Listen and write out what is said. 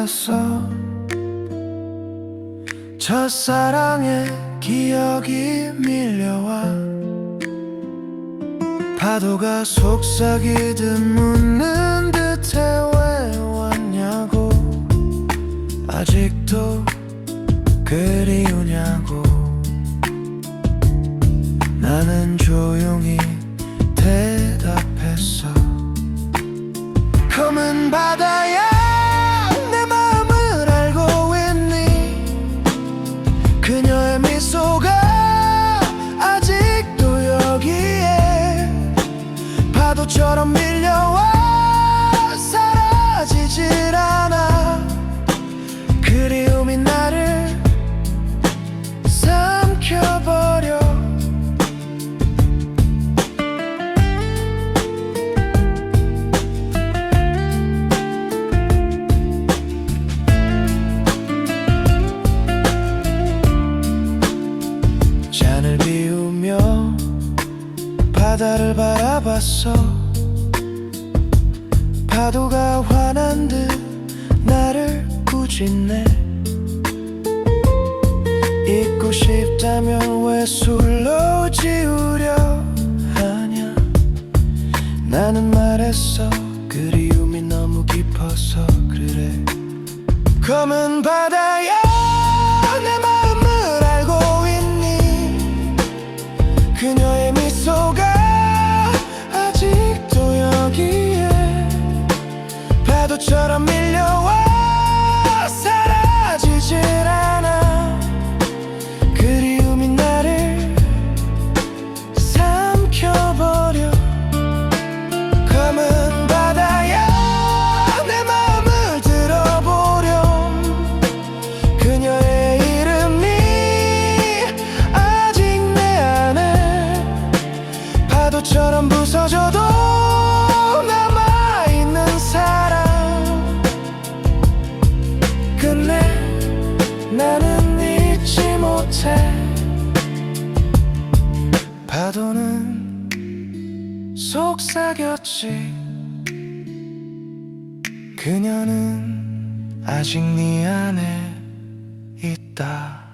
앉았어. 첫사랑의 기억이 밀려와 파도가 속삭이듯 묻는 듯해 왜 왔냐고. 아직도 그리우냐고. 나는 조용히 대답했어. 검은 바다 바다를 바라봤어. 파도가 화난 듯 나를 꾸짖네. 잊고 싶다면 왜 술로 지우려 하냐? 나는 말했어. 그리움이 너무 깊어서 그래. 검은 바다야 내 마음을 알고 있니? 그녀의 미소가 파도처럼 밀려와 사라지질 않아. 그리움이 나를 삼켜버려. 검은 바다야 내 마음을 들어보렴 그녀의 이름이 아직 내 안에. 파도처럼 부서져도 끝내. 나는 잊지 못해. 파도는 속삭였지. 그녀는 아직 네 안에 있다